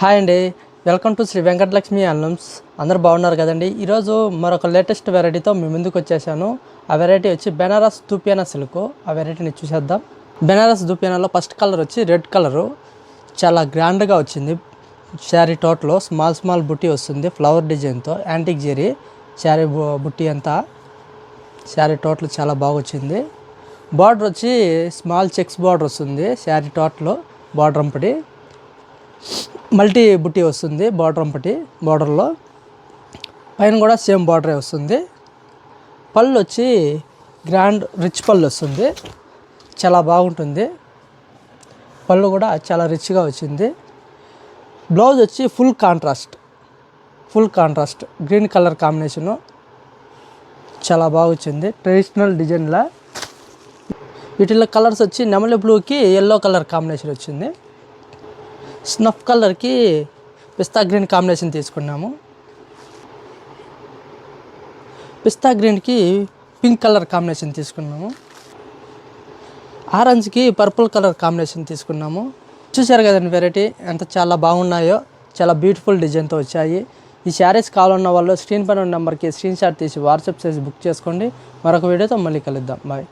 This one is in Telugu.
హాయ్ అండి. వెల్కమ్ టు శ్రీ వెంకటలక్ష్మి అల్లమ్స్ అందరూ బాగున్నారు కదండి? ఈరోజు మరొక లేటెస్ట్ వెరైటీతో మీ ముందుకు వచ్చేసాను. ఆ వెరైటీ వచ్చి బెనారస్ దూపియానా సిల్క్. ఆ వెరైటీని చూసేద్దాం. బెనారస్ దూపియానాలో ఫస్ట్ కలర్ వచ్చి రెడ్ కలరు. చాలా గ్రాండ్గా వచ్చింది. శారీ టోటల్ స్మాల్ స్మాల్ బుట్టి వస్తుంది. ఫ్లవర్ డిజైన్తో యాంటిక్ జెరీ శారీ బుట్టి అంతా. శారీ టోటల్ చాలా బాగా వచ్చింది. బార్డర్ వచ్చి స్మాల్ చెక్స్ బార్డర్ వస్తుంది. శారీ టోటల్ బార్డర్ అంపడి. మల్టీ బుట్టి వస్తుంది బార్డర్ అంపటి బార్డర్లో. పైన కూడా సేమ్ బార్డరే వస్తుంది. పళ్ళు వచ్చి గ్రాండ్ రిచ్ పళ్ళు వస్తుంది. చాలా బాగుంటుంది. పళ్ళు కూడా చాలా రిచ్గా వచ్చింది. బ్లౌజ్ వచ్చి full contrast. Full contrast. Green colour combination చాలా బాగా వచ్చింది ట్రెడిషనల్ డిజైన్లా. వీటిలో కలర్స్ వచ్చి నెమలి బ్లూకి ఎల్లో కలర్ కాంబినేషన్ వచ్చింది. స్నఫ్ కలర్కి పిస్తా గ్రీన్ కాంబినేషన్ తీసుకున్నాము. పిస్తా గ్రీన్కి పింక్ కలర్ కాంబినేషన్ తీసుకున్నాము. ఆరెంజ్కి పర్పుల్ కలర్ కాంబినేషన్ తీసుకున్నాము. చూశారు కదండి వెరైటీ ఎంత చాలా బాగున్నాయో చాలా బ్యూటిఫుల్ డిజైన్తో వచ్చాయి. ఈ శారీస్ కావాలన్న వాళ్ళు స్క్రీన్ పైన ఉన్న నెంబర్కి స్క్రీన్ షాట్ తీసి వాట్సాప్ చేసి బుక్ చేసుకోండి. మరొక వీడియోతో మళ్ళీ కలుద్దాం. బాయ్.